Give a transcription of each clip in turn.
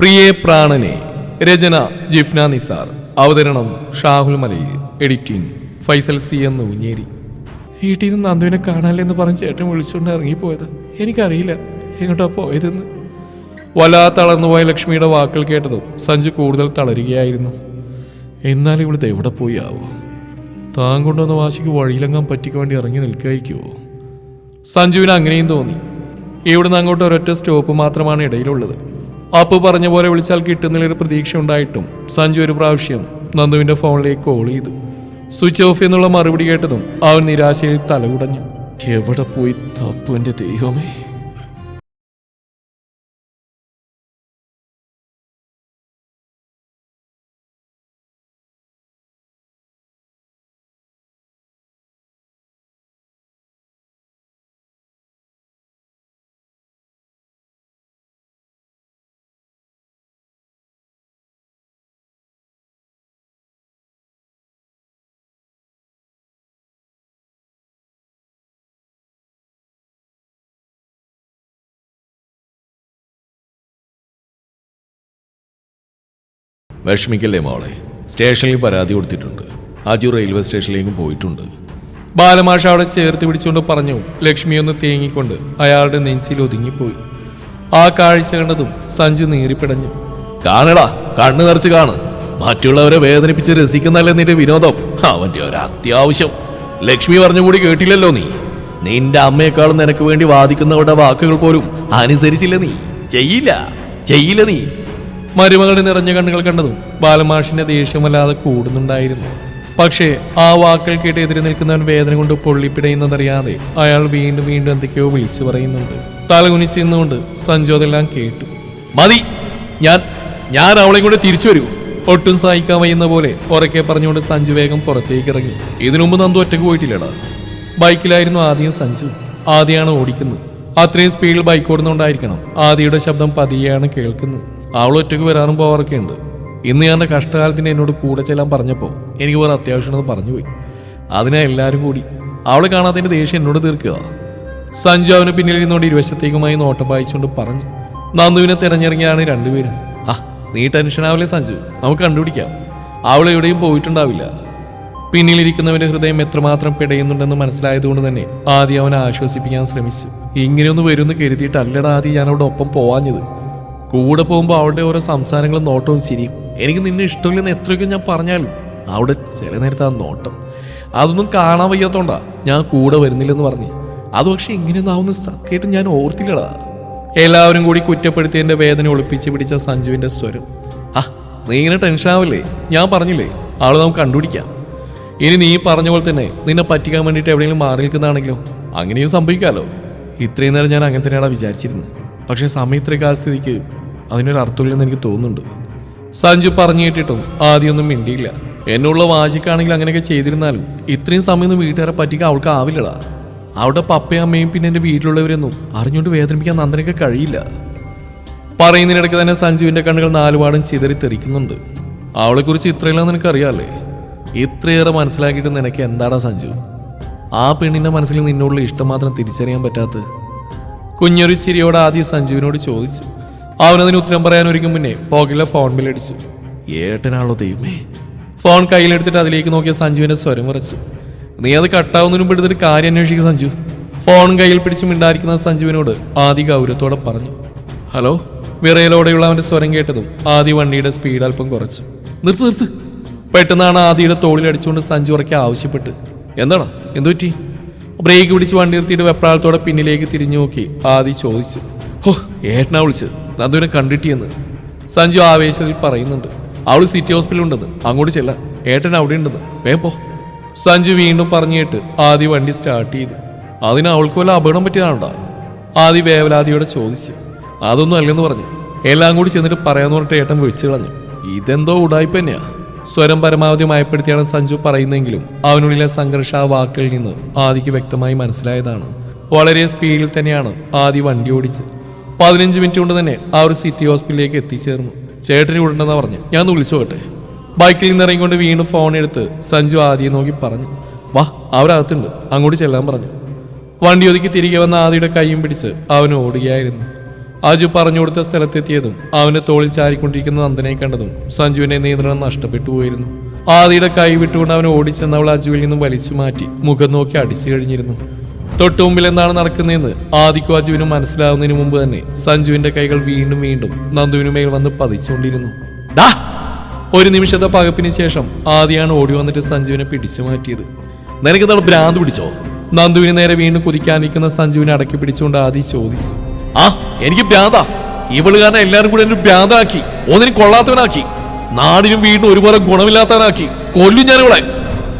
പ്രിയേ പ്രാണനെ രചന ജിഫ്ന നിസാർ. അവതരണം ഷാഹുൽ മലയിൽ. എഡിറ്റിംഗ് ഫൈസൽ സി എന്ന് ഊഞ്ഞേരി വീട്ടിൽ നിന്ന് നന്ദുവിനെ കാണാനില്ലെന്ന് പറഞ്ഞ് ചേട്ടൻ വിളിച്ചുകൊണ്ട് ഇറങ്ങിപ്പോയത്. എനിക്കറിയില്ല എങ്ങോട്ടാ പോയതെന്ന്. വലാ തളർന്നുപോയ ലക്ഷ്മിയുടെ വാക്കുകൾ കേട്ടതും സഞ്ജു കൂടുതൽ തളരുകയായിരുന്നു. എന്നാൽ ഇവിടുത്തെ എവിടെ പോയി ആവോ? താൻ കൊണ്ടുവന്ന വാശിക്ക് വഴിയിലെങ്ങാൻ പറ്റിക്ക് വേണ്ടി ഇറങ്ങി നിൽക്കായിരിക്കുമോ സഞ്ജുവിന് അങ്ങനെയും തോന്നി. ഇവിടുന്ന് അങ്ങോട്ട് ഒരൊറ്റ സ്റ്റോപ്പ് മാത്രമാണ് ഇടയിലുള്ളത്. അപ്പ് പറഞ്ഞ പോലെ വിളിച്ചാൽ കിട്ടുന്നില്ലൊരു പ്രതീക്ഷ ഉണ്ടായിട്ടും. സഞ്ജു ഒരു പ്രാവശ്യം നന്ദുവിന്റെ ഫോണിലേക്ക് കോൾ ചെയ്തു. സ്വിച്ച് ഓഫ് എന്നുള്ള മറുപടി കേട്ടതും അവൻ നിരാശയിൽ തലകുടഞ്ഞു. എവിടെ പോയി തപ്പു ദൈവമേ? വിഷമിക്കല്ലേ മോളെ? സ്റ്റേഷനിൽ പരാതി കൊടുത്തിട്ടുണ്ട്. അജു റെയിൽവേ സ്റ്റേഷനിലേക്കും പോയിട്ടുണ്ട്. ബാലമാഷ അവിടെ ചേർത്ത് പിടിച്ചുകൊണ്ട് പറഞ്ഞു ലക്ഷ്മി ഒന്ന് തേങ്ങിക്കൊണ്ട് അയാളുടെ നെഞ്ചിൽ ഒതുങ്ങിപ്പോയി. ആ കാഴ്ച കണ്ടതും സഞ്ജു നീറിപ്പിടഞ്ഞു. കാണടാ കണ്ണു നിറച്ച് കാണ്. മറ്റുള്ളവരെ വേദനിപ്പിച്ച് രസിക്കുന്നല്ലേ നിന്റെ വിനോദം? അവന്റെ ഒരു അത്യാവശ്യം. ലക്ഷ്മി പറഞ്ഞു കൂടി കേട്ടില്ലല്ലോ നീ. നിന്റെ അമ്മയെക്കാളും നിനക്ക് വേണ്ടി വാദിക്കുന്നവരുടെ വാക്കുകൾ പോലും അനുസരിച്ചില്ല നീ. ചെയ്യില്ല. ചെയ്യില്ല നീ. മരുമകളുടെ നിറഞ്ഞ കണ്ണുകൾ കണ്ടതും ബാലമാഷിന്റെ ദേഷ്യമല്ലാതെ കൂടുന്നുണ്ടായിരുന്നു. പക്ഷേ ആ വാക്കുകൾ കേട്ട് എതിരെ നിൽക്കുന്നവൻ വേദന കൊണ്ട് പൊള്ളിപ്പിടയുന്നതറിയാതെ അയാൾ വീണ്ടും വീണ്ടും എന്തൊക്കെയോ വിളിച്ചു പറയുന്നുണ്ട്. തലകുനിച്ച് നിന്നുകൊണ്ട് സഞ്ജു അതെല്ലാം കേട്ടു. മതി ഞാൻ ഞാൻ അവളെ കൂടെ തിരിച്ചു വരൂ. ഒട്ടും സഹിക്കാൻ വയ്യുന്ന പോലെ ഉറക്കെ പറഞ്ഞുകൊണ്ട് സഞ്ജു വേഗം പുറത്തേക്ക് ഇറങ്ങി. ഇതിനു മുമ്പ് നന്ദു ഒറ്റയ്ക്ക് പോയിട്ടില്ലടാ. ബൈക്കിലായിരുന്നു ആദ്യം സഞ്ജു. ആദ്യമാണ് ഓടിക്കുന്നത്. അത്രയും സ്പീഡിൽ ബൈക്ക് ഓടുന്നുകൊണ്ടായിരിക്കണം ആദിയുടെ ശബ്ദം പതിയെയാണ് കേൾക്കുന്നത്. അവൾ ഒറ്റയ്ക്ക് വരാറും പോവാറൊക്കെ ഉണ്ട് ഇന്ന് ഞാൻ കഷ്ടകാലത്തിന് എന്നോട് കൂടെ ചെല്ലാൻ പറഞ്ഞപ്പോൾ എനിക്ക് വേറെ പറഞ്ഞു പോയി അതിനാ എല്ലാവരും കൂടി. അവളെ കാണാത്തതിന്റെ ദേഷ്യം എന്നോട് തീർക്കുക. സഞ്ജു അവന് പിന്നിൽ ഇരുന്നുകൊണ്ട് ഇരുവശത്തേക്കുമായി നോട്ടം വായിച്ചുകൊണ്ട് പറഞ്ഞു നന്ദുവിനെ തിരഞ്ഞിറങ്ങിയാണ് രണ്ടുപേരും. ആ നീ ടെൻഷൻ ആവില്ലേ സഞ്ജു? നമുക്ക് കണ്ടുപിടിക്കാം. അവൾ എവിടെയും പോയിട്ടുണ്ടാവില്ല. പിന്നിലിരിക്കുന്നവന്റെ ഹൃദയം എത്രമാത്രം പിടയുന്നുണ്ടെന്ന് മനസ്സിലായതുകൊണ്ട് തന്നെ ആദ്യം അവനെ ആശ്വസിപ്പിക്കാൻ ശ്രമിച്ചു. ഇങ്ങനെയൊന്ന് വരുമെന്ന് കരുതിയിട്ടല്ലടാ ആദ്യം ഞാൻ അവിടെ ഒപ്പം പോവാഞ്ഞത്. കൂടെ പോകുമ്പോൾ അവളുടെ ഓരോ സംസാരങ്ങളും നോട്ടവും ശരിയും എനിക്ക് നിന്നെ ഇഷ്ടമില്ലെന്ന് എത്രയൊക്കെ ഞാൻ പറഞ്ഞാലും അവിടെ ചില നേരത്തെ ആ നോട്ടം. അതൊന്നും കാണാൻ വയ്യാത്തോണ്ടാ ഞാൻ കൂടെ വരുന്നില്ലെന്ന് പറഞ്ഞു. അത് പക്ഷെ ഇങ്ങനെയൊന്നും ആവുന്ന സത്യമായിട്ട് ഞാൻ ഓർത്തില്ലടാ. എല്ലാവരും കൂടി കുറ്റപ്പെടുത്തിയതിന്റെ വേദന ഒളിപ്പിച്ച് പിടിച്ച സഞ്ജുവിന്റെ സ്വരം. ആ നീ ഇങ്ങനെ ടെൻഷൻ ആവില്ലേ? ഞാൻ പറഞ്ഞില്ലേ? ആൾ നമുക്ക് കണ്ടുപിടിക്കാം. ഇനി നീ പറഞ്ഞ പോലെ തന്നെ നിന്നെ പറ്റിക്കാൻ വേണ്ടിയിട്ട് എവിടെയെങ്കിലും മാറി നിൽക്കുന്നതാണെങ്കിലോ? അങ്ങനെയും സംഭവിക്കാമല്ലോ ഇത്രയും നേരം ഞാൻ അങ്ങനെ തന്നെയാണ് വിചാരിച്ചിരുന്നത്. പക്ഷേ സമയം ഇത്രയൊക്കെ ആ സ്ഥിതിക്ക് അതിനൊരു അർത്ഥമില്ലെന്ന് എനിക്ക് തോന്നുന്നുണ്ട്. സഞ്ജു പറഞ്ഞു കേട്ടിട്ടും ആദ്യമൊന്നും മിണ്ടിയില്ല. എന്നുള്ള വാശിക്കാണെങ്കിൽ അങ്ങനെയൊക്കെ ചെയ്തിരുന്നാലും ഇത്രയും സമയമൊന്നും വീട്ടുകാരെ പറ്റിക്കാൻ അവൾക്ക് ആവില്ലടാ. അവിടെ പപ്പയും അമ്മയും പിന്നെ എന്റെ വീട്ടിലുള്ളവരൊന്നും അറിഞ്ഞുകൊണ്ട് വേദനിപ്പിക്കാൻ നന്ദനൊക്കെ കഴിയില്ല. പറയുന്നതിനിടയ്ക്ക് തന്നെ സഞ്ജുവിന്റെ കണ്ണുകൾ നാലുപാടും ചിതറി തെറിക്കുന്നുണ്ട്. അവളെക്കുറിച്ച് ഇത്രയെല്ലാം നിനക്കറിയാലേ ഇത്രയേറെ മനസ്സിലാക്കിയിട്ട് നിനക്ക് എന്താടാ സഞ്ജു? ആ പെണ്ണിന്റെ മനസ്സിൽ നിന്നോടുള്ള ഇഷ്ടം മാത്രം തിരിച്ചറിയാൻ പറ്റാത്ത കുഞ്ഞൊരു ചിരിയോട് ആദ്യം സഞ്ജീവിനോട് ചോദിച്ചു. അവനതിന് ഉത്തരം പറയാൻ ഒരുക്കും മുന്നേ പോകിലെ ഫോൺ ബില്ലടിച്ചു ഏട്ടനാണോ ദൈവമേ? ഫോൺ കയ്യിലെടുത്തിട്ട് അതിലേക്ക് നോക്കിയ സഞ്ജുവിന്റെ സ്വരം വിറച്ചു നീ അത് കട്ടാവുന്നതിനും മുമ്പ് എടുത്തിട്ട് കാര്യം അന്വേഷിക്കുക സഞ്ജു. ഫോൺ കയ്യിൽ പിടിച്ച് മിണ്ടായിരിക്കുന്ന സഞ്ജുവിനോട് ആദി ഗൗരവത്തോടെ പറഞ്ഞു. ഹലോ? വിറയലോടെയുള്ള അവന്റെ സ്വരം കേട്ടതും ആദി വണ്ടിയുടെ സ്പീഡ് അല്പം കുറച്ചു. നിർത്ത് നിർത്ത്. പെട്ടെന്നാണ് ആദിയുടെ തോളിൽ അടിച്ചുകൊണ്ട് സഞ്ജു ഉറക്കെ ആവശ്യപ്പെട്ട്. എന്താണ്? എന്തു പറ്റി ബ്രേക്ക് പിടിച്ച് വണ്ടി നിർത്തിയിട്ട് വെപ്രാളത്തോടെ പിന്നിലേക്ക് തിരിഞ്ഞു നോക്കി. ആദി ചോദിച്ചു ഹോ ഏട്ടനാ വിളിച്ചത്. നന്ദുവിനെ കണ്ടിട്ടിയെന്ന്. സഞ്ജു ആവേശത്തിൽ പറയുന്നുണ്ട് അവൾ സിറ്റി ഹോസ്പിറ്റലിൽ ഉണ്ടെന്ന്. അങ്ങോട്ട് ചെല്ല ഏട്ടൻ അവിടെ ഉണ്ടെന്ന്. പോ. സഞ്ജു വീണ്ടും പറഞ്ഞിട്ട് ആദി വണ്ടി സ്റ്റാർട്ട് ചെയ്തു. അതിന് അവൾക്ക് വല്ല അപകടം പറ്റിയതാണോ ആദി വേവലാദിയോടെ ചോദിച്ചു. അതൊന്നും അല്ലെന്ന് പറഞ്ഞു. എല്ലാം കൂടി ചെന്നിട്ട് പറയാന്ന് പറഞ്ഞിട്ട് ഏട്ടൻ വിളിച്ചു കളഞ്ഞു. ഇതെന്തോ ഉടായ്പ തന്നെയാ. സ്വരം പരമാവധി മയപ്പെടുത്തിയാണ് സഞ്ജു പറയുന്നതെങ്കിലും അവനുള്ളിലെ സംഘർഷ ആ വാക്കുകളിൽ നിന്ന് ആദിക്ക് വ്യക്തമായി മനസ്സിലായതാണ്. വളരെ സ്പീഡിൽ തന്നെയാണ് ആദി വണ്ടി ഓടിച്ച് പതിനഞ്ച് മിനിറ്റ് കൊണ്ട് തന്നെ ആ ഒരു സിറ്റി ഹോസ്പിറ്റലിലേക്ക് എത്തിച്ചേർന്നു. ചേട്ടന് വിടണ്ടെന്ന് പറഞ്ഞ്. ഞാൻ ഒന്ന് വിളിച്ചു പോകട്ടെ ബൈക്കിൽ നിന്ന് ഇറങ്ങിക്കൊണ്ട് വീണ്ടും ഫോൺ എടുത്ത് സഞ്ജു ആദിയെ നോക്കി പറഞ്ഞു. വാ അവരകത്തുണ്ട്. അങ്ങോട്ട് ചെല്ലാൻ പറഞ്ഞു. വണ്ടി ഒതുക്കി തിരികെ വന്ന ആദിയുടെ കൈയും പിടിച്ച് അവൻ ഓടുകയായിരുന്നു. അജു പറഞ്ഞു കൊടുത്ത സ്ഥലത്തെത്തിയതും അവന്റെ തോളിൽ ചാരിക്കൊണ്ടിരിക്കുന്ന നന്ദനെ കണ്ടതും സഞ്ജുവിനെ നിയന്ത്രണം നഷ്ടപ്പെട്ടു പോയിരുന്നു. ആദിയുടെ കൈ വിട്ടുകൊണ്ട് അവൻ ഓടിച്ചെന്ന് അവൾ അജുവിൽ നിന്നും വലിച്ചു മാറ്റി മുഖം നോക്കി അടിച്ചു കഴിഞ്ഞിരുന്നു. തൊട്ടു മുമ്പിൽ എന്താണ് നടക്കുന്നതെന്ന് ആദിക്കും അജുവിനും മനസ്സിലാവുന്നതിന് മുമ്പ് തന്നെ സഞ്ജുവിന്റെ കൈകൾ വീണ്ടും വീണ്ടും നന്ദുവിനു മേൽ വന്ന് പതിച്ചുകൊണ്ടിരുന്നു. ഡാ ഒരു നിമിഷത്തെ പകപ്പിന് ശേഷം ആദിയാണ് ഓടി വന്നിട്ട് സഞ്ജുവിനെ പിടിച്ചു മാറ്റിയത്. നിനക്ക് നമ്മൾ ഭ്രാന്ത് പിടിച്ചോ? നന്ദുവിന് നേരെ വീണ്ടും കുതിക്കാനിരിക്കുന്ന സഞ്ജുവിനെ അടക്കി പിടിച്ചുകൊണ്ട് ആദി ചോദിച്ചു. ആ? എനിക്ക് ഭ്യാത ഇവൾ കാരണം എല്ലാരും കൂടെ എന്നെ ഭ്രാന്താക്കി ഒന്നിനും കൊള്ളാത്തവനാക്കി. നാടിനും വീണ്ടും ഒരുപോലെ ഗുണമില്ലാത്തവനാക്കി. കൊല്ലും ഞാൻ ഇവിടെ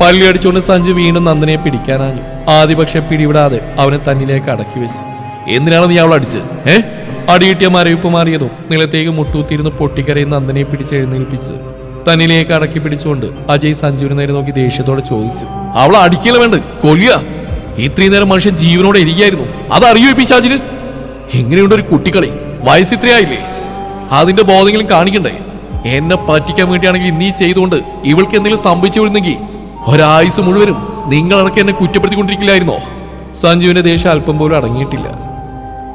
പല്ലി അടിച്ചുകൊണ്ട് സഞ്ജു വീണ്ടും നന്ദനെ പിടിക്കാനാഞ്ഞു. ആദ്യ പക്ഷെ പിടിവിടാതെ അവനെ തന്നിലേക്ക് അടക്കി വെച്ചു. എന്തിനാണ് നീ അവളെ അടിച്ചത്? ഏ? അടിയിട്ടിയ മരവിപ്പ് മാറിയതും നിലത്തേക്ക് മുട്ടൂത്തിരുന്ന് പൊട്ടിക്കരയും നന്ദനെ പിടിച്ചെഴുന്നേൽപ്പിച്ച് തന്നിലേക്ക് അടക്കി പിടിച്ചുകൊണ്ട് അജയ് സഞ്ജുവിന് നേരെ നോക്കി ദേഷ്യത്തോടെ ചോദിച്ചു. അവളെ അടിക്കല വേണ്ട കൊല്ലുക. ഇത്രയും നേരം മനുഷ്യൻ ജീവനോടെ ഇരിക്കായിരുന്നു അതറിയോ ഈ പിശാചിന്? ഇങ്ങനെയുണ്ട് ഒരു കുട്ടിക്കളി വയസ്സ് ഇത്രയായില്ലേ? അതിന്റെ ബോധങ്ങളും കാണിക്കണ്ടേ? എന്നെ പറ്റിക്കാൻ വേണ്ടിയാണെങ്കിൽ നീ ചെയ്തുകൊണ്ട് ഇവൾക്ക് എന്തെങ്കിലും സംഭവിച്ചു വിടുന്നെങ്കിൽ ഒരായുസ് മുഴുവനും നിങ്ങളടക്കം എന്നെ കുറ്റപ്പെടുത്തിക്കൊണ്ടിരിക്കില്ലായിരുന്നോ? സഞ്ജുവിന്റെ ദേഷ്യം അല്പം പോലും അടങ്ങിയിട്ടില്ല.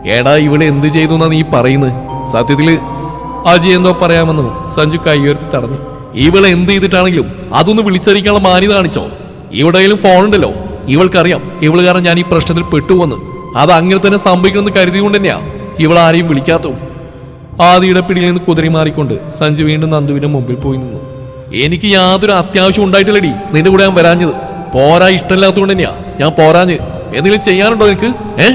എടാ ഇവൾ എന്ത് ചെയ്തു എന്നാ നീ പറയുന്നത്? സത്യത്തിൽ അജയ് എന്തോ പറയാമെന്നും സഞ്ജു കൈയുയർത്തി തടഞ്ഞു. ഇവളെ എന്ത് ചെയ്തിട്ടാണെങ്കിലും അതൊന്ന് വിളിച്ചറിയിക്കാനുള്ള മാന്യത കാണിച്ചോ? ഇവിടെ കയ്യിലും ഫോൺ ഉണ്ടല്ലോ. ഇവൾക്കറിയാം. ഇവൾ കാരണം ഞാൻ ഈ പ്രശ്നത്തിൽ പെട്ടുവന്ന് അത് അങ്ങനെ തന്നെ സംഭവിക്കണമെന്ന് കരുതിയുകൊണ്ട് തന്നെയാ ഇവൾ ആരെയും ആദിയുടെ പിടിയിൽ നിന്ന് കുതിരി മാറിക്കൊണ്ട് സഞ്ജു വീണ്ടും നന്ദുവിന്റെ മുമ്പിൽ പോയി നിന്നു. എനിക്ക് യാതൊരു അത്യാവശ്യം ഉണ്ടായിട്ടില്ലടി. നിന്റെ കൂടെ ഞാൻ വരാഞ്ഞത്. പോരാ ഇഷ്ടമില്ലാത്തതുകൊണ്ട് തന്നെയാ. ഞാൻ പോരാഞ്ഞ്. എന്തെങ്കിലും ചെയ്യാനുണ്ടോ നിനക്ക്? ഏ?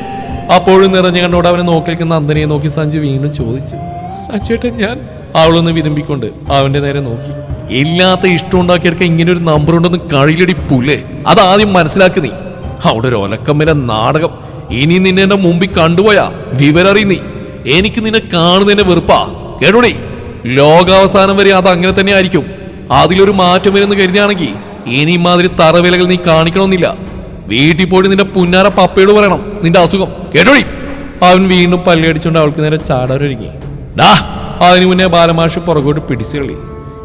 അപ്പോഴും നിറഞ്ഞു കണ്ടോട് അവനെ നോക്കി നിൽക്കുന്ന നന്ദനെ നോക്കി സഞ്ജു വീണ്ടും ചോദിച്ചു. സഞ്ജുവേട്ടൻ ഞാൻ. അവളൊന്ന് വിതുമ്പിക്കൊണ്ട് അവന്റെ നേരെ നോക്കി. ഇല്ലാത്ത ഇഷ്ടം ഉണ്ടാക്കിയെടുക്ക ഇങ്ങനെ ഒരു നമ്പർ ഉണ്ടെന്ന് കഴിയിലടി പുല്ലേ. അതാദ്യം മനസ്സിലാക്കി നീ. അവിടെ ഒരു ഒലക്കമ്മിലെ നാടകം. ഇനി നിന്നെ എന്റെ മുമ്പിൽ കണ്ടുപോയാ. വിവരറി നീ എനിക്ക് നിന്നെ കാണുന്നതിന്റെ വെറുപ്പാ. കേട്ടോടി? ലോകാവസാനം വരെ അത് അങ്ങനെ തന്നെ ആയിരിക്കും. അതിലൊരു മാറ്റം വരുമെന്ന് കരുതിയാണെങ്കിൽ ഇനി ഇമാതിരി തറവിലകൾ നീ കാണിക്കണമെന്നില്ല. വീട്ടിൽ പോയി നിന്റെ പുന്നാര പപ്പയോട് പറയണം. നിന്റെ അസുഖം. കേട്ടോടി? അവൻ വീണ്ടും പല്ലടിച്ചുകൊണ്ട് അവൾക്ക് നേരെ ചാടാനൊരുങ്ങി. ഡാ അതിനു മുന്നേ ബാലമാഷ് പുറകോട്ട് പിടിച്ചു കളി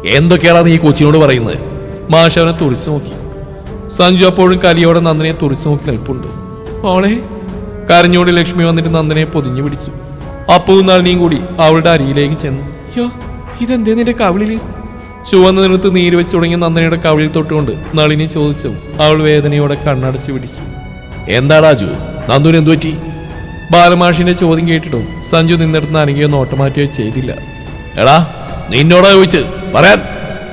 എന്തൊക്കെയാണ് നീ കൊച്ചിനോട് പറയുന്നത്? മാഷ് അവനെ തുറിച്ചു നോക്കി. സഞ്ജു അപ്പോഴും കലിയോടെ നന്ദിനെ തുറിച്ചു നോക്കി നിൽപ്പുണ്ട്. മോളെ കരഞ്ഞോട് ലക്ഷ്മി വന്നിട്ട് നന്ദനെ പൊതിഞ്ഞു പിടിച്ചു. അപ്പവും നളിനിയും കൂടി അവളുടെ അരിയിലേക്ക് ചെന്നു. യോ ഇതെന്തേ നിന്റെ കവിളിൽ? ചുവന്ന നിറത്ത് നീര് വെച്ച് തുടങ്ങിയ നന്ദനയുടെ കവിളിൽ തൊട്ടുകൊണ്ട് നളിനി ചോദിച്ചു അവൾ വേദനയോടെ കണ്ണടച്ച് പിടിച്ചു. എന്താ രാജു? നന്ദുവിന് എന്തു പറ്റി? ബാലമാഷിന്റെ ചോദ്യം കേട്ടിട്ടും സഞ്ജു നിന്നിടത്ത് അനങ്ങിയോ നോട്ടമാറ്റിയോ ചെയ്തില്ല. എടാ നിന്നോടാ ചോദിച്ച് പറയാൻ.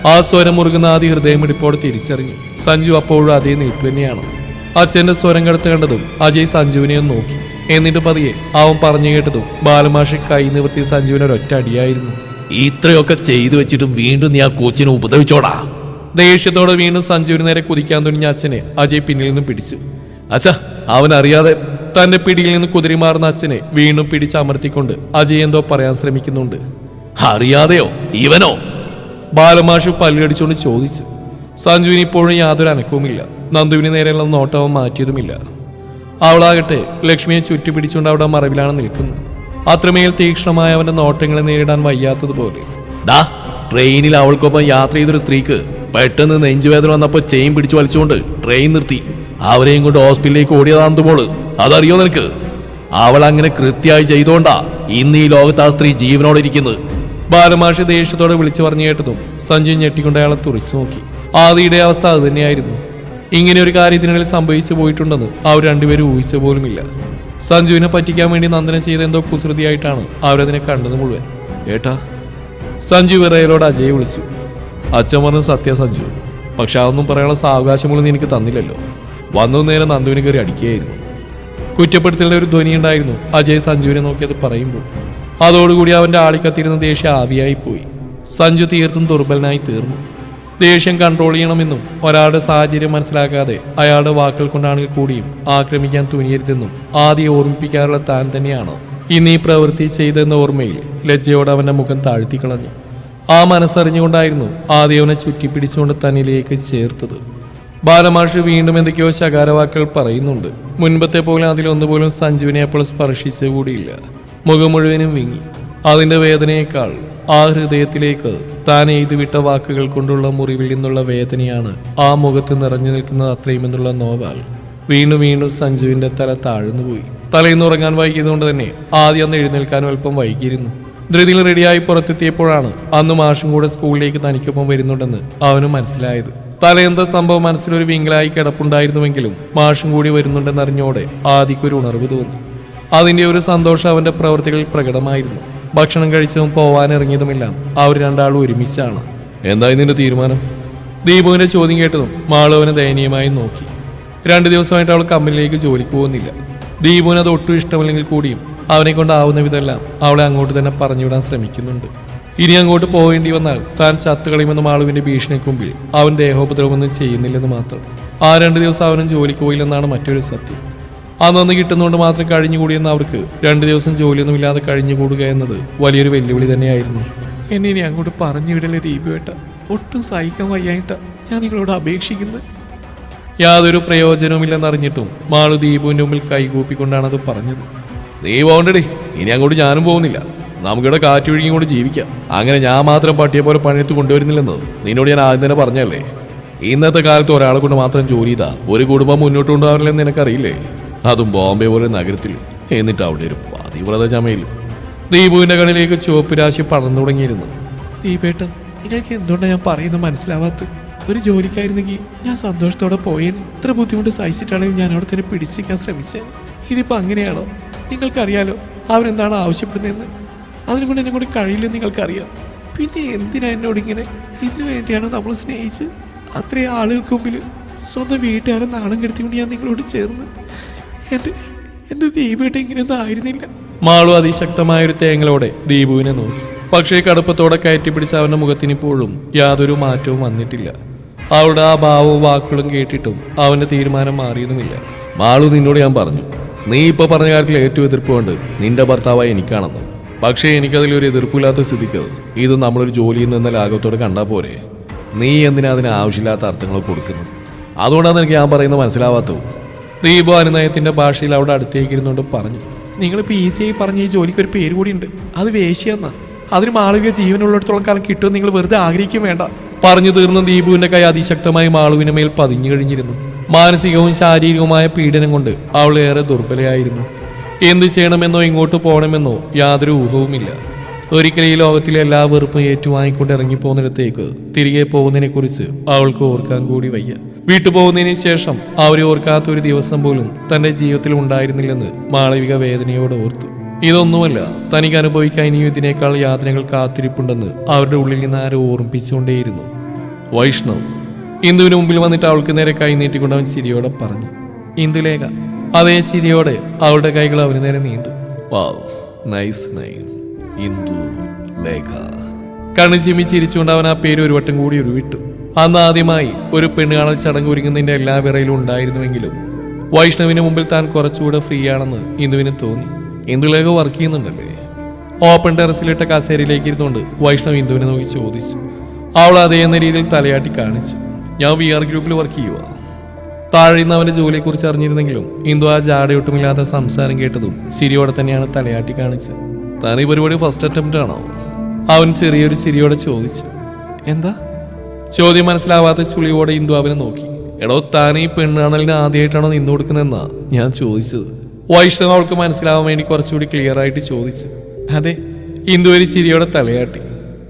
ആ സ്വരം മുറുകുന്ന ആദ്യ ഹൃദയമിടിപ്പോടെ തിരിച്ചറിഞ്ഞു. സഞ്ജു അപ്പോഴും അതേ നിൽപ്പ് തന്നെയാണ്. അച്ഛന്റെ സ്വരം കടത്ത് കണ്ടതും അജയ് സഞ്ജുവിനെ ഒന്ന് നോക്കി. എന്നിട്ട് പതിയെ അവൻ പറഞ്ഞു കേട്ടതും ബാലമാഷി കൈ നിവർത്തി സഞ്ജുവിന് ഒരൊറ്റ അടിയായിരുന്നു. ഇത്രയൊക്കെ ചെയ്തു വെച്ചിട്ട് വീണ്ടും നീ ആ കോച്ചിനെ ഉപദ്രവിച്ചോടാ? ദേഷ്യത്തോടെ വീണ്ടും സഞ്ജുവിന് നേരെ കുതിക്കാൻ തുടങ്ങിയ അച്ഛനെ അജയ് പിന്നിൽ നിന്ന് പിടിച്ചു. അച്ഛ അവൻ അറിയാതെ തന്റെ പിടിയിൽ നിന്ന് കുതിരി മാറുന്ന അച്ഛനെ വീണ്ടും പിടിച്ച് അമർത്തിക്കൊണ്ട് അജയ് എന്തോ പറയാൻ ശ്രമിക്കുന്നുണ്ട്. അറിയാതെയോ? ഇവനോ? ബാലമാഷു പല്ലുകടിച്ചുകൊണ്ട് ചോദിച്ചു. സഞ്ജുവിന് ഇപ്പോഴും യാതൊരു അനക്കവുമില്ല. നന്ദുവിന് നേരെയുള്ള നോട്ടവും മാറ്റിയതുമില്ല. അവളാകട്ടെ ലക്ഷ്മിയെ ചുറ്റിപ്പിടിച്ചുകൊണ്ട് അവിടെ മറവിലാണ് നിൽക്കുന്നത്. അത്രമേൽ തീക്ഷ്ണമായ അവന്റെ നോട്ടങ്ങളെ നേരിടാൻ വയ്യാത്തതുപോലെ. ഡാ ട്രെയിനിൽ അവൾക്കൊപ്പം യാത്ര ചെയ്തൊരു സ്ത്രീക്ക് പെട്ടെന്ന് നെഞ്ചുവേദന വന്നപ്പോ ചെയിൻ പിടിച്ചു വലിച്ചുകൊണ്ട് ട്രെയിൻ നിർത്തി. അവരെയും കൊണ്ട് ഹോസ്പിറ്റലിലേക്ക് ഓടിയതാന്ത് മോൾ അതറിയോ നിനക്ക്? അവൾ അങ്ങനെ കൃത്യമായി ചെയ്തോണ്ടാ ഇന്ന് ഈ ലോകത്ത് ആ സ്ത്രീ ജീവനോടെ ഇരിക്കുന്നത്. ബാലമാഷി ദേഷ്യത്തോടെ വിളിച്ചു പറഞ്ഞു കേട്ടതും സഞ്ജയ് ഞെട്ടിക്കൊണ്ട് അയാളെ തുറിച്ചു നോക്കി. ആദിയുടെ അവസ്ഥ അത് തന്നെയായിരുന്നു. ഇങ്ങനെ ഒരു കാര്യം ഇതിനിടയിൽ സംഭവിച്ചു പോയിട്ടുണ്ടെന്ന് അവർ രണ്ടുപേരും ഊഹിച്ച പോലുമില്ല. സഞ്ജുവിനെ പറ്റിക്കാൻ വേണ്ടി നന്ദന ചെയ്ത എന്തോ കുസൃതിയായിട്ടാണ് അവരതിനെ കണ്ടത് മുഴുവൻ. ഏട്ടാ? സഞ്ജു വിറയലോട് അജയ് വിളിച്ചു. അച്ഛൻ പറഞ്ഞു സത്യ സഞ്ജു. പക്ഷെ അതൊന്നും പറയാനുള്ള സാവകാശമൊന്നും എനിക്ക് തന്നില്ലല്ലോ. വന്നു നേരം നന്ദുവിന് കയറി അടിക്കുകയായിരുന്നു. കുറ്റപ്പെടുത്തലിന്റെ ഒരു ധ്വനി ഉണ്ടായിരുന്നു അജയ് സഞ്ജുവിനെ നോക്കിയത് പറയുമ്പോൾ. അതോടുകൂടി അവന്റെ ആളിക്കത്തിരുന്ന ദേഷ്യം ആവിയായി പോയി സഞ്ജു തീർത്തും ദുർബലനായി തീർന്നു. ദേഷ്യം കൺട്രോൾ ചെയ്യണമെന്നും ഒരാളുടെ സാഹചര്യം മനസ്സിലാക്കാതെ അയാളുടെ വാക്കുകൾ കൊണ്ടാണെങ്കിൽ കൂടിയും ആക്രമിക്കാൻ തുനിയരുതെന്നും ആദ്യം ഓർമ്മിപ്പിക്കാറുള്ള താൻ തന്നെയാണ്. ഇന്ന് ഈ പ്രവൃത്തി ചെയ്തെന്ന ഓർമ്മയിൽ ലജ്ജയോടെ അവന്റെ മുഖം താഴ്ത്തി കളഞ്ഞു ആ മനസ്സറിഞ്ഞുകൊണ്ടായിരുന്നു ആദ്യം അവനെ ചുറ്റിപ്പിടിച്ചുകൊണ്ട് തന്നിലേക്ക് ചേർത്തത്. ബാലമാഷ് വീണ്ടും എന്തൊക്കെയോ ശകാരവാക്കുകൾ പറയുന്നുണ്ട്. മുൻപത്തെ പോലെ അതിലൊന്നുപോലും സഞ്ജുവിനെ അപ്പോൾ സ്പർശിച്ചുകൂടിയില്ല മുഖം മുഴുവനും വിങ്ങി. അതിന്റെ വേദനയേക്കാൾ ആ ഹൃദയത്തിലേക്ക് താൻ എഴുതി വിട്ട വാക്കുകൾ കൊണ്ടുള്ള മുറിവിൽ നിന്നുള്ള വേദനയാണ് ആ മുഖത്ത് നിറഞ്ഞു നിൽക്കുന്നത് അത്രയും എന്നുള്ള നോവാൽ. വീണ്ടും വീണ്ടും സഞ്ജുവിന്റെ തല താഴ്ന്നുപോയി തലേന്ന് ഉറങ്ങാൻ വൈകിയതുകൊണ്ട് തന്നെ ആദ്യം അന്ന് എഴുന്നേൽക്കാനും അല്പം വൈകിയിരുന്നു. ധൃതിയിൽ റെഡിയായി പുറത്തെത്തിയപ്പോഴാണ് അന്ന് മാഷും കൂടെ സ്കൂളിലേക്ക് തനിക്കൊപ്പം വരുന്നുണ്ടെന്ന് അവന് മനസ്സിലായത്. തലേന്ത സംഭവം മനസ്സിലൊരു വിങ്കലായി കിടപ്പുണ്ടായിരുന്നുവെങ്കിലും മാഷും കൂടി വരുന്നുണ്ടെന്നറിഞ്ഞോടെ ആദിക്കൊരു ഉണർവ് തോന്നി. അതിന്റെ ഒരു സന്തോഷം അവന്റെ പ്രവൃത്തികളിൽ പ്രകടമായിരുന്നു. ഭക്ഷണം കഴിച്ചതും പോവാനിറങ്ങിയതുമെല്ലാം. അവർ രണ്ടാളും ഒരുമിച്ചാണ്. എന്തായി നിന്റെ തീരുമാനം? ദീപുവിന്റെ ചോദ്യം കേട്ടതും മാളവനെ ദയനീയമായി നോക്കി. രണ്ടു ദിവസമായിട്ട് അവൾ കമ്പനിയിലേക്ക് ജോലിക്ക് പോകുന്നില്ല. ദീപുവിന് അത് ഒട്ടും ഇഷ്ടമല്ലെങ്കിൽ കൂടിയും അവനെ കൊണ്ടാവുന്ന വിധമെല്ലാം അവളെ അങ്ങോട്ട് തന്നെ പറഞ്ഞുവിടാൻ ശ്രമിക്കുന്നുണ്ട്. ഇനി അങ്ങോട്ട് പോകേണ്ടി വന്നാൽ താൻ ചത്തുകളയുമെന്ന മാളുവിന്റെ ഭീഷണിക്ക് മുമ്പിൽ അവൻ ദേഹോപദ്രവമൊന്നും ചെയ്യുന്നില്ലെന്ന് മാത്രം. ആ രണ്ടു ദിവസം അവനും ജോലിക്ക് പോയില്ലെന്നാണ് മറ്റൊരു സത്യം. അന്നൊന്ന് കിട്ടുന്നതുകൊണ്ട് മാത്രം കഴിഞ്ഞുകൂടിയെന്ന് അവർക്ക് രണ്ടു ദിവസം ജോലിയൊന്നും ജോലിയൊന്നുമില്ലാതെ കഴിഞ്ഞുകൂടുക എന്നത് വലിയൊരു വെല്ലുവിളി തന്നെയായിരുന്നു. എന്നെ ഇനി അങ്ങോട്ട് പറഞ്ഞു വിടലേ ദീപുവേട്ട? ഒട്ടും സഹിക്കാൻ വയ്യായിട്ട ഞാൻ നിങ്ങളോട് അപേക്ഷിക്കുന്നത് യാതൊരു പ്രയോജനവുമില്ലെന്നറിഞ്ഞിട്ടും മാളു ദീപുവിന്റെ മുമ്പിൽ കൈകൂപ്പിക്കൊണ്ടാണ് അത് പറഞ്ഞത്. നീ പോകണ്ടടി. ഇനി അങ്ങോട്ട് ഞാനും പോകുന്നില്ല. നമുക്കിവിടെ കാറ്റൊഴുകി കൊണ്ട് ജീവിക്കാം. അങ്ങനെ ഞാൻ മാത്രം പട്ടിയെ പോലെ പണിയെടുത്ത് കൊണ്ടുവരുന്നില്ലെന്ന് നിന്നോട് ഞാൻ ആദ്യം തന്നെ പറഞ്ഞല്ലേ? ഇന്നത്തെ കാലത്ത് ഒരാളെ കൊണ്ട് മാത്രം ജോലി ചെയ്താ ഒരു കുടുംബം മുന്നോട്ട് കൊണ്ടുപോകാറില്ലെന്ന് നിനക്കറിയില്ലേ? അതും ബോംബെ പോലെ നഗരത്തിൽ. എന്നിട്ട് അവിടെ ഒരു പതിവ്രത ചമയിൽ ദീപുവിന്റെ കണ്ണിലേക്ക് ചുവപ്പ് രാശി പടർന്നു തുടങ്ങിയിരുന്നു. ദീപേട്ട നിങ്ങൾക്ക് എന്തുകൊണ്ടാണ് ഞാൻ പറയുന്നത് മനസ്സിലാവാത്ത ഒരു ജോലിക്കായിരുന്നെങ്കിൽ ഞാൻ സന്തോഷത്തോടെ പോയേന്. ഇത്ര ബുദ്ധിമുട്ട് സഹിച്ചിട്ടാണെങ്കിൽ ഞാൻ അവിടെ തന്നെ പിടിച്ചിരിക്കാൻ ശ്രമിച്ചത് ഇതിപ്പോ അങ്ങനെയാണോ? നിങ്ങൾക്കറിയാലോ അവരെന്താണ് ആവശ്യപ്പെടുന്നതെന്ന്. അതിനു കൊണ്ട് എന്നെ കൂടി കഴിയില്ലെന്ന് നിങ്ങൾക്കറിയാം. പിന്നെ എന്തിനാ എന്നോട് ഇങ്ങനെ? ഇതിനു വേണ്ടിയാണ് നമ്മൾ സ്നേഹിച്ച് അത്രയും ആളുകൾക്ക് മുമ്പിൽ സ്വന്തം വീട്ടുകാരെ നാണം കെടുത്തിക്കൊണ്ട് ഞാൻ നിങ്ങളോട് ചേർന്ന് എന്റെ എന്റെ ദീപേട്ട ഇങ്ങനെയൊന്നും ആയിരുന്നില്ല. മാളു അതിശക്തമായ ഒരു തേങ്ങളോടെ ദീപുവിനെ നോക്കി. പക്ഷേ കടുപ്പത്തോടെ കയറ്റി പിടിച്ച അവന്റെ മുഖത്തിന് ഇപ്പോഴും യാതൊരു മാറ്റവും വന്നിട്ടില്ല. അവളുടെ ആ ഭാവവും വാക്കുകളും കേട്ടിട്ടും അവന്റെ തീരുമാനം മാറിയതുമില്ല മാളു നിന്നോട് ഞാൻ പറഞ്ഞു. നീ ഇപ്പൊ പറഞ്ഞ കാര്യത്തിൽ ഏറ്റവും എതിർപ്പ് കൊണ്ട് നിന്റെ ഭർത്താവായി എനിക്കാണെന്ന്. പക്ഷേ എനിക്കതിലൊരു എതിർപ്പില്ലാത്ത സ്ഥിതിക്ക് ഇത് നമ്മളൊരു ജോലിയിൽ നിന്ന് ലാഘവത്തോടെ കണ്ടാൽ പോരെ. നീ എന്തിനാ അതിന് ആവശ്യമില്ലാത്ത അർത്ഥങ്ങൾ കൊടുക്കുന്നു അതുകൊണ്ടാണ് എനിക്ക് ഞാൻ പറയുന്നത് മനസ്സിലാവാത്തത്. ദീപു അനുനയത്തിന്റെ ഭാഷയിൽ അവിടെ അടുത്തേക്ക് പറഞ്ഞു. നിങ്ങളിപ്പോൾ ഈസിയായി പറഞ്ഞ ഈ ജോലിക്ക് ഒരു പേര് കൂടി ഉണ്ട് അത് വേശ്യെന്നാ അതിന് മാളവിക ജീവനുള്ളിടത്തോളം കാലം കിട്ടുമെന്ന് നിങ്ങൾ വെറുതെ ആഗ്രഹിക്കും വേണ്ട. പറഞ്ഞു തീർന്ന ദീപുവിന്റെ കൈ അതിശക്തമായി മാളുവിന് മേൽ പതിഞ്ഞു കഴിഞ്ഞിരുന്നു. മാനസികവും ശാരീരികവുമായ പീഡനം കൊണ്ട് അവൾ ഏറെ ദുർബലയായിരുന്നു. എന്ത് ചെയ്യണമെന്നോ ഇങ്ങോട്ട് പോകണമെന്നോ യാതൊരു ഊഹവുമില്ല. ഒരിക്കലും ഈ ലോകത്തിലെ എല്ലാ വെറുപ്പും ഏറ്റുവാങ്ങിക്കൊണ്ട് ഇറങ്ങിപ്പോകുന്നിടത്തേക്ക് തിരികെ പോകുന്നതിനെക്കുറിച്ച് അവൾക്ക് ഓർക്കാൻ കൂടി വയ്യ. വീട്ടു പോകുന്നതിന് ശേഷം അവരെ ഓർക്കാത്ത ഒരു ദിവസം പോലും തന്റെ ജീവിതത്തിൽ ഉണ്ടായിരുന്നില്ലെന്ന് മാളവിക വേദനയോട് ഓർത്തു. ഇതൊന്നുമല്ല തനിക്ക് അനുഭവിക്കാൻ ഇനിയും ഇതിനേക്കാൾ യാതനകൾ കാത്തിരിപ്പുണ്ടെന്ന് അവരുടെ ഉള്ളിൽ നിന്ന് ആരോ ഓർമ്മിപ്പിച്ചുകൊണ്ടേയിരുന്നു. വൈഷ്ണവ് ഇന്ദുവിന് മുമ്പിൽ വന്നിട്ട് അവൾക്ക് നേരെ കൈ നീട്ടിക്കൊണ്ട് അവൻ ചിരിയോടെ പറഞ്ഞു ഇന്ദുലേഖ. അതേ ചിരിയോടെ അവളുടെ കൈകൾ അവന് നേരെ നീണ്ടു. നൈസ് നൈം ഇന്ദു ലേഖ കണ്ണു ചിമ്മി ചിരിച്ചുകൊണ്ട് അവൻ ആ പേര് ഒരു വട്ടം കൂടി ഉരുവിട്ടു. അന്ന് ആദ്യമായി ഒരു പെണ്ണുകാണൽ ചടങ്ങ് ഒരുങ്ങുന്നതിന്റെ എല്ലാ വിറയിലും ഉണ്ടായിരുന്നുവെങ്കിലും വൈഷ്ണവിന് മുമ്പിൽ താൻ കുറച്ചുകൂടെ ഫ്രീ ആണെന്ന് ഇന്ദുവിന് തോന്നി. ഇന്ദുലേഖ വർക്ക് ചെയ്യുന്നുണ്ടല്ലേ? ഓപ്പൺ ടെറസിലിട്ട കസേരയിലേക്ക് ഇരുന്നുകൊണ്ട് വൈഷ്ണവ് ഇന്ദുവിനെ നോക്കി ചോദിച്ചു. അവൾ അതേ എന്ന രീതിയിൽ തലയാട്ടി കാണിച്ചു. ഞാൻ വി ആർ ഗ്രൂപ്പിൽ വർക്ക് ചെയ്യുക താഴെ നിന്ന് ജോലിയെക്കുറിച്ച് അറിഞ്ഞിരുന്നെങ്കിലും ഇന്ദു ആ ജാടയൊട്ടുമില്ലാത്ത സംസാരം കേട്ടതും ചിരിയോടെ തന്നെയാണ് തലയാട്ടി കാണിച്ചത്. താൻ ഈ പരിപാടി ഫസ്റ്റ് അറ്റംപ്റ്റ് ആണോ? അവൻ ചെറിയൊരു ചിരിയോടെ ചോദിച്ചു. എന്താ? ചോദ്യം മനസ്സിലാവാത്ത ചുളിയോടെ ഇന്ദു അവനെ നോക്കി. എടോ താൻ ഈ പെണ്ണാണലിന് ആദ്യമായിട്ടാണോ നിന്നു കൊടുക്കുന്നതെന്നാ ഞാൻ ചോദിച്ചത്. വൈഷ്ണവ് അവൾക്ക് മനസ്സിലാവാൻ വേണ്ടി കുറച്ചുകൂടി ക്ലിയർ ആയിട്ട് ചോദിച്ചു. അതെ ഇന്ദു ഒരു ചിരിയോടെ തലയാട്ടി.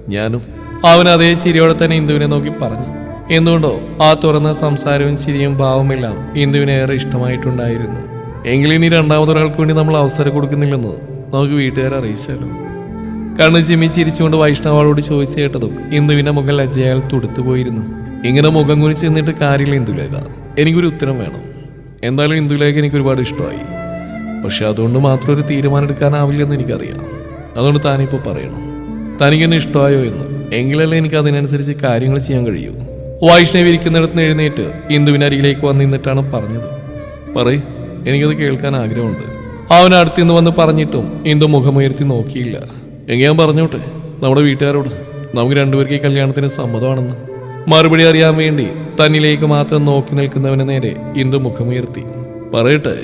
ഞാനും അവൻ അതേ ചിരിയോടെ തന്നെ ഇന്ദുവിനെ നോക്കി പറഞ്ഞു. എന്തുകൊണ്ടോ ആ തുറന്ന സംസാരവും ചിരിയും ഭാവമെല്ലാം ഇന്ദുവിനെ ഏറെ ഇഷ്ടമായിട്ടുണ്ടായിരുന്നു. എങ്കിലും ഇനി രണ്ടാമതൊരാൾക്ക് വേണ്ടി നമ്മൾ അവസരം കൊടുക്കുന്നില്ലെന്ന് നമുക്ക് വീട്ടുകാരെ അറിയിച്ചാലോ? കണ്ണ് ചിമ്മി ചിരിച്ചുകൊണ്ട് വൈഷ്ണവളോട് ചോദിച്ചു കേട്ടതും ഇന്ദുവിന്റെ മുഖം ലജ്ജയാൽ തുടുത്തുപോയിരുന്നു. ഇങ്ങനെ മുഖം കുനിച്ച് നിന്നിട്ട് കാര്യമില്ല ഇന്ദുലേഖ. എനിക്കൊരു ഉത്തരം വേണം. എന്തായാലും ഇന്ദുലേഖ എനിക്ക് ഒരുപാട് ഇഷ്ടമായി. പക്ഷെ അതുകൊണ്ട് മാത്രം ഒരു തീരുമാനം എടുക്കാനാവില്ലെന്ന് എനിക്കറിയാം. അതുകൊണ്ട് താനിപ്പോൾ പറയണം. തനിക്ക് എന്നെ ഇഷ്ടമായോ എന്ന്. എങ്കിലല്ലേ എനിക്ക് അതിനനുസരിച്ച് കാര്യങ്ങൾ ചെയ്യാൻ കഴിയൂ. വൈഷ്ണവ് ഇരിക്കുന്നിടത്ത് എഴുന്നേറ്റ് ഇന്ദുവിന് അരികിലേക്ക് വന്ന് നിന്നിട്ടാണ് പറഞ്ഞത്. പറയ് എനിക്കത് കേൾക്കാൻ ആഗ്രഹമുണ്ട്. അവൻ അടുത്തുനിന്ന് വന്ന് പറഞ്ഞിട്ടും ഇന്ദു മുഖമുയർത്തി നോക്കിയില്ല. എങ്കിൽ ഞാൻ പറഞ്ഞോട്ടെ? നമ്മുടെ വീട്ടുകാരോട് നമുക്ക് രണ്ടുപേർക്ക് ഈ കല്യാണത്തിന് സമ്മതമാണെന്ന്. മറുപടി അറിയാൻ വേണ്ടി തന്നിലേക്ക് മാത്രം നോക്കി നിൽക്കുന്നവന് നേരെ ഇന്ദു മുഖമുയർത്തി. പറയട്ടെ?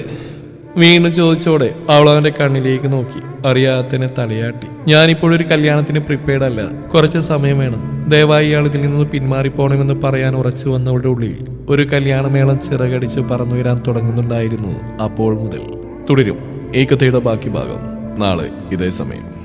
വീണ്ടും ചോദിച്ചോടെ അവൾ അവന്റെ കണ്ണിലേക്ക് നോക്കി അറിയാത്തതിനെ തലയാട്ടി. ഞാനിപ്പോഴൊരു കല്യാണത്തിന് പ്രിപ്പയർഡ് അല്ല. കുറച്ച് സമയം വേണം. ദയവായി ഇയാൾ ഇതിൽ നിന്ന് പിന്മാറിപ്പോണമെന്ന് പറയാൻ ഉറച്ചു വന്നവളുടെ ഉള്ളിൽ ഒരു കല്യാണമേളം ചിറകടിച്ച് പറന്നുയരാൻ തുടങ്ങുന്നുണ്ടായിരുന്നു അപ്പോൾ മുതൽ. തുടരും. ഈ കഥയുടെ ബാക്കി ഭാഗം നാളെ ഇതേ സമയം.